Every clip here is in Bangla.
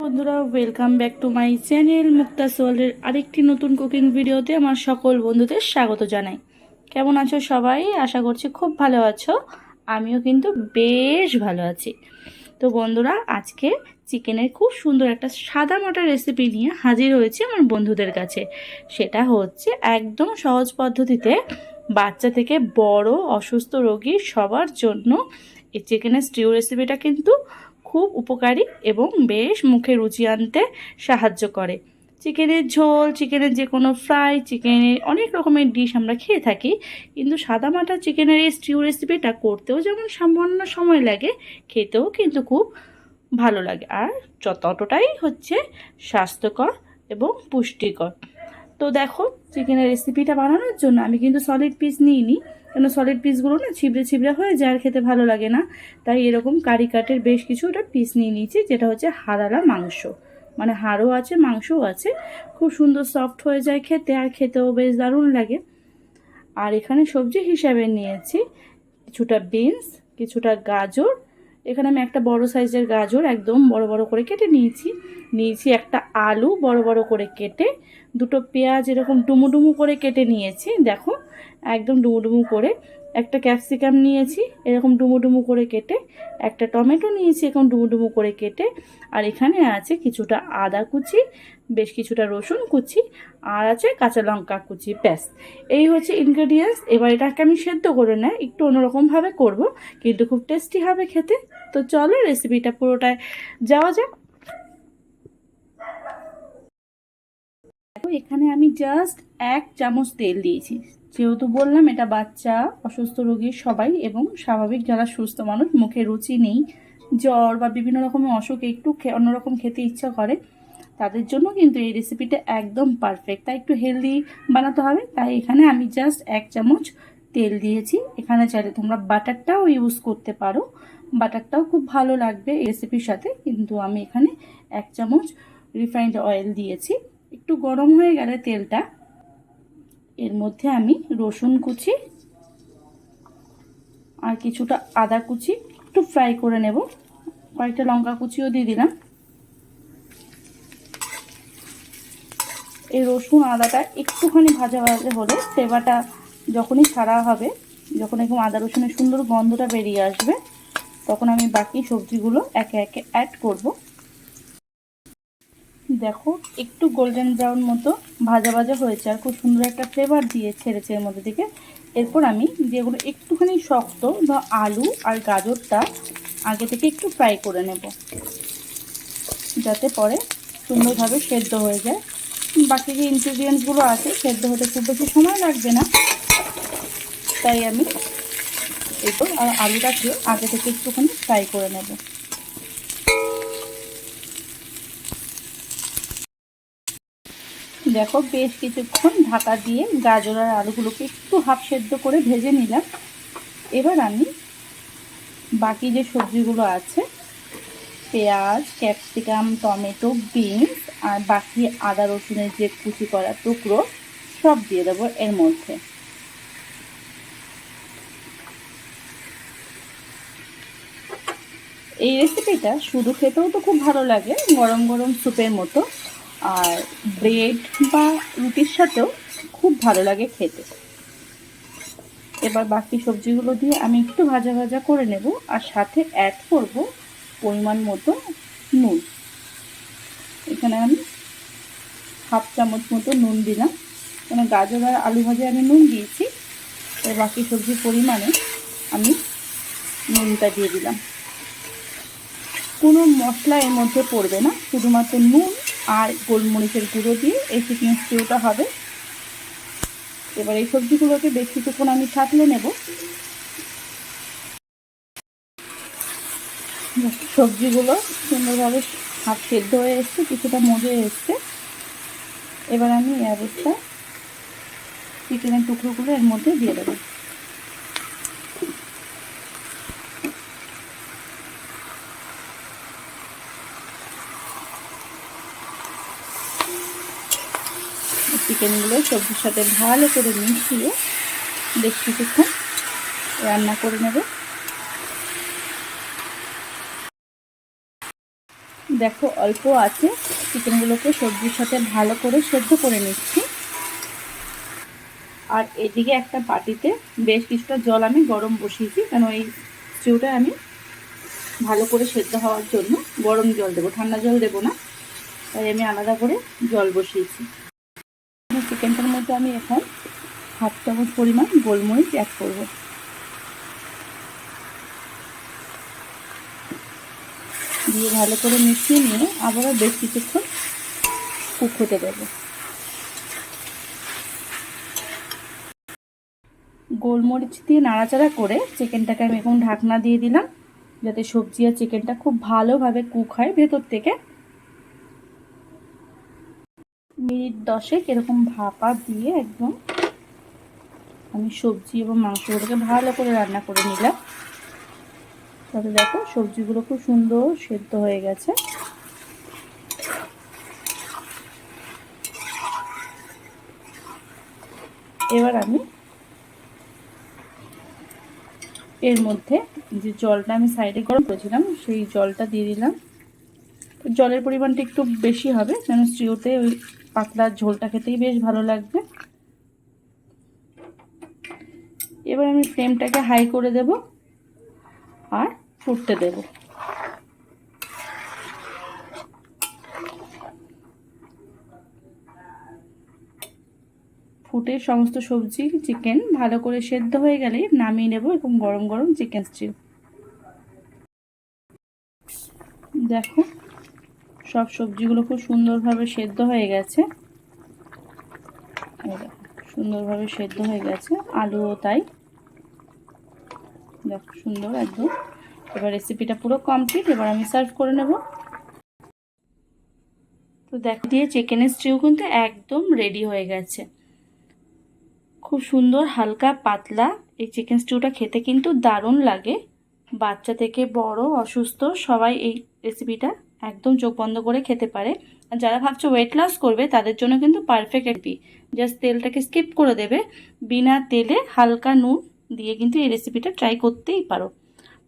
বন্ধুরা welcome back to my channel Mukta সোয়ালের আরেকটি নতুন কুকিং ভিডিওতে আমার সকল বন্ধুদের স্বাগত জানাই। কেমন আছো সবাই? আশা করছি খুব ভালো আছো। আমিও কিন্তু বেশ ভালো আছি। তো বন্ধুরা, আজকে চিকেনের খুব সুন্দর একটা সাদা মাটা রেসিপি নিয়ে হাজির হয়েছে আমার বন্ধুদের কাছে। সেটা হচ্ছে একদম সহজ পদ্ধতিতে বাচ্চা থেকে বড় অসুস্থ রোগী সবার জন্য এই চিকেনের স্টিউ রেসিপিটা কিন্তু খুব উপকারী এবং বেশ মুখে রুচি আনতে সাহায্য করে। চিকেনের ঝোল, চিকেনের যে কোনো ফ্রাই চিকেনের অনেক রকমের ডিশ আমরা খেয়ে থাকি, কিন্তু সাদামাটা চিকেনের এই স্টিউ রেসিপিটা করতেও যেমন সামান্য সময় লাগে, খেতেও কিন্তু খুব ভালো লাগে। আর ততটাই হচ্ছে স্বাস্থ্যকর এবং পুষ্টিকর। তো দেখো, চিকেনের রেসিপিটা বানানোর জন্য আমি কিন্তু সলিড পিস নিইনি। কেন সলিড পিসগুলো না ছিবড়ে ছিবড়ে হয়ে যায় আর খেতে ভালো লাগে না। তাই এরকম কারি কাটের বেশ কিছুটা পিস নিয়ে নিয়েছি, যেটা হচ্ছে হাড়ালা মাংস। মানে হাড়ও আছে, মাংসও আছে। খুব সুন্দর সফট হয়ে যায় খেতে আর খেতেও বেশ দারুণ লাগে। আর এখানে সবজি হিসাবে নিয়েছি কিছুটা বিনস কিছুটা গাজর। এখানে আমি একটা বড় সাইজের গাজর একদম বড় বড় করে কেটে নিয়েছি। নিয়েছি একটা আলু বড় বড় করে কেটে, দুটো পেঁয়াজ এরকম ডুমু ডুমু করে কেটে নিয়েছি। দেখো একদম ডুমু ডুমু করে একটা ক্যাপসিকাম নিয়েছি, এরকম ডুমু ডুমু করে কেটে একটা টমেটো নিয়েছি, এরকম ডুমু ডুমু করে কেটে, আর এখানে আছে কিছুটা আদা কুচি, বেশ কিছুটা রসুন কুচি, আর আছে কাঁচা লঙ্কা কুচি, ব্যাস। এই হচ্ছে ইনগ্রেডিয়েন্টস এবার এটাকে আমি সেদ্ধ করে নেয় একটু অন্যরকমভাবে করব, কিন্তু খুব টেস্টি হবে খেতে। তো চলো রেসিপিটা পুরোটায় যাওয়া যাক। এখানে আমি জাস্ট এক চামচ তেল দিয়েছি। যেহেতু বললাম, এটা বাচ্চা, অসুস্থ রোগীর সবাই এবং স্বাভাবিক যারা সুস্থ মানুষ, মুখে রুচি নেই, জ্বর বা বিভিন্ন রকমের অসুখ, একটু অন্যরকম খেতে ইচ্ছা করে, তাদের জন্য কিন্তু এই রেসিপিটা একদম পারফেক্ট তাই একটু হেলদি বানাতে হবে। তাই এখানে আমি জাস্ট এক চামচ তেল দিয়েছি। এখানে চাইলে তোমরা বাটারটাও ইউজ করতে পারো। বাটারটাও খুব ভালো লাগবে এই রেসিপির সাথে। কিন্তু আমি এখানে এক চামচ রিফাইন্ড অয়েল দিয়েছি। একটু গরম হয়ে গেলে তেলটা এর মধ্যে আমি রসুন কুচি আর কিছুটা আদা কুচি একটু ফ্রাই করে নেব। কয়েকটা লঙ্কা কুচিও দিয়ে দিলাম। এই রসুন আদাটা একটুখানি ভাজা ভাজা হলে সেবাটা যখনই ছাড়া হবে, যখন এরকম আদা রসুনের সুন্দর গন্ধটা বেরিয়ে আসবে, তখন আমি বাকি সবজিগুলো একে একে অ্যাড করব। দেখো, একটু গোল্ডেন ব্রাউন মতো ভাজা ভাজা হয়েছে আর খুব সুন্দর একটা ফ্লেভার দিয়ে ছেড়েছে এর মধ্যে থেকে। এরপর আমি যেগুলো একটুখানি শক্ত বা আলু আর গাজরটা আগে থেকে একটু ফ্রাই করে নেব। যাতে পরে সুন্দরভাবে সেদ্ধ হয়ে যায়। বাকি যে ইনগ্রিডিয়েন্টসগুলো আছে, সেদ্ধ হতে খুব বেশি সময় লাগবে না। তাই আমি আর আলুটাকে আগে থেকে একটুখানি ফ্রাই করে নেব। দেখো, বেশ কিছুক্ষণ ঢাকা দিয়ে গাজর আর আলুগুলোকে একটু হাফ সেদ্ধ করে ভেজে নিলাম। এবার আমি বাকি যে সবজিগুলো আছে, পেঁয়াজ, ক্যাপসিকাম, টমেটো, বিনস আর বাকি আদা রসুনের যে কুচি করা টুকরো, সব দিয়ে দেবো এর মধ্যে। এই রেসিপিটা শুধু খেতেও তো খুব ভালো লাগে, গরম গরম স্যুপের মতো। আর ব্রেড বা রুটির সাথেও খুব ভালো লাগে খেতে। এবার বাকি সবজিগুলো দিয়ে আমি একটু ভাজা ভাজা করে নেব আর সাথে অ্যাড করব পরিমাণ মতো নুন। এখানে আমি হাফ চামচ মতো নুন দিলাম। কেন গাজর আর আলু ভাজে আমি নুন দিয়েছি। তো বাকি সবজির পরিমাণে আমি নুনটা দিয়ে দিলাম। কোনো মশলা এর মধ্যে পড়বে না, শুধুমাত্র নুন আর গোলমরিচের গুঁড়ো দিয়ে এই চিকেন স্টিউটা হবে। এবার এই সবজিগুলোকে বেশ কিছুক্ষণ আমি ছাতলে নেব। সবজিগুলো সুন্দরভাবে হাফ সেদ্ধ হয়ে এসছে, কিছুটা মজে এসছে। এবার আমি এই অবস্থা চিকেনের টুকরোগুলো এর মধ্যে দিয়ে দেবো। চিকেনগুলো সবজির সাথে ভালো করে মিশিয়ে বেশ কিছুক্ষণ রান্না করে নেব। দেখো অল্প আছে, চিকেনগুলোকে সবজির সাথে ভালো করে সেদ্ধ করে নিচ্ছি। আর এদিকে একটা বাটিতে বেশ কিছুটা জল আমি গরম বসিয়েছি, কেন এই স্টিউটা আমি ভালো করে সেদ্ধ হওয়ার জন্য গরম জল দেবো, ঠান্ডা জল দেবো না, তাই আমি আলাদা করে জল বসিয়েছি। চিকেনটার মধ্যে আমি এখন হাফ চামচ পরিমাণ গোলমরিচ অ্যাড করব। দিয়ে ভালো করে মিশিয়ে নিয়ে আবারও বেশ কিছুক্ষণ কুক হতে দেবো। গোলমরিচ দিয়ে নাড়াচাড়া করে চিকেনটাকে আমি এখন ঢাকনা দিয়ে দিলাম, যাতে সবজি আর চিকেনটা খুব ভালোভাবে কুক হয় ভেতর থেকে। মিনিট দশেক এরকম ভাপা দিয়ে একদম আমি সবজি এবং মাংসগুলোকে ভালো করে রান্না করে নিলাম। তাতে দেখো, সবজিগুলো খুব সুন্দর সেদ্ধ হয়ে গেছে। এবার আমি এর মধ্যে যে জলটা আমি সাইডে গরম করেছিলাম, সেই জলটা দিয়ে দিলাম। জলের পরিমাণটা একটু বেশি হবে যেন স্টিউতে ওই পাতলা ঝোলটা খেতেই বেশ ভালো লাগবে। এবার আমি ফ্লেমটাকে হাই করে দেব আর ফুটতে দেব। ফুটে সমস্ত সবজি চিকেন ভালো করে সেদ্ধ হয়ে গেলে নামিয়ে নেব এবং গরম গরম চিকেন স্টিউ দেখো সব সবজিগুলো খুব সুন্দরভাবে সেদ্ধ হয়ে গেছে। সুন্দরভাবে সেদ্ধ হয়ে গেছে, আলুও তাই। দেখো, সুন্দর একদম। এবার রেসিপিটা পুরো কমপ্লিট এবার আমি সার্ভ করে নেব। তো দেখো, দিয়ে চিকেনের স্টিউ কিন্তু একদম রেডি হয়ে গেছে। খুব সুন্দর, হালকা, পাতলা। এই চিকেন স্টিউটা খেতে কিন্তু দারুণ লাগে। বাচ্চা থেকে বড়, অসুস্থ, সবাই এই রেসিপিটা একদম চোখ বন্ধ করে খেতে পারে। আর যারা ভাবছ ওয়েট লস করবে, তাদের জন্য কিন্তু পারফেক্ট রেসিপি জাস্ট তেলটাকে স্কিপ করে দেবে। বিনা তেলে হালকা নুন দিয়ে কিন্তু এই রেসিপিটা ট্রাই করতেই পারো।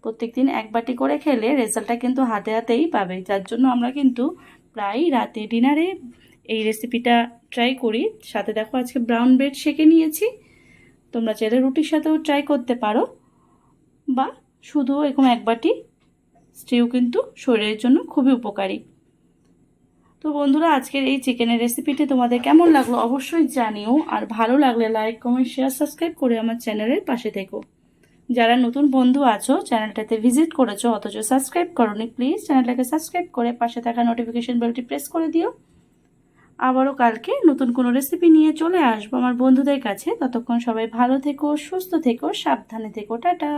প্রত্যেক দিন এক বাটি করে খেলে রেজাল্টটা কিন্তু হাতে হাতেই পাবে। যার জন্য আমরা কিন্তু প্রায় রাতে ডিনারে এই রেসিপিটা ট্রাই করি। সাথে দেখো আজকে ব্রাউন ব্রেড সেকে নিয়েছি। তোমরা চাইলে রুটির সাথেও ট্রাই করতে পারো। বা শুধু এরকম এক বাটি স্টিউ কিন্তু শরীরের জন্য খুবই উপকারী। তো বন্ধুরা, আজকের এই চিকেনের রেসিপিটি তোমাদের কেমন লাগল অবশ্যই জানিও, আর ভালো লাগলে লাইক কমেন্ট শেয়ার সাবস্ক্রাইব করে আমার চ্যানেলের পাশে থেকো। যারা নতুন বন্ধু আছো চ্যানেলটাতে ভিজিট করেছ, অথচ সাবস্ক্রাইব করোনি প্লিজ চ্যানেলটাকে সাবস্ক্রাইব করে পাশে থাকা নোটিফিকেশন বেলটি প্রেস করে দিও। আবারও কালকে নতুন কোনো রেসিপি নিয়ে চলে আসব আমার বন্ধুদের কাছে। ততক্ষণ সবাই ভালো থেকো, সুস্থ থেকো, সাবধানে থেকো, টাটা।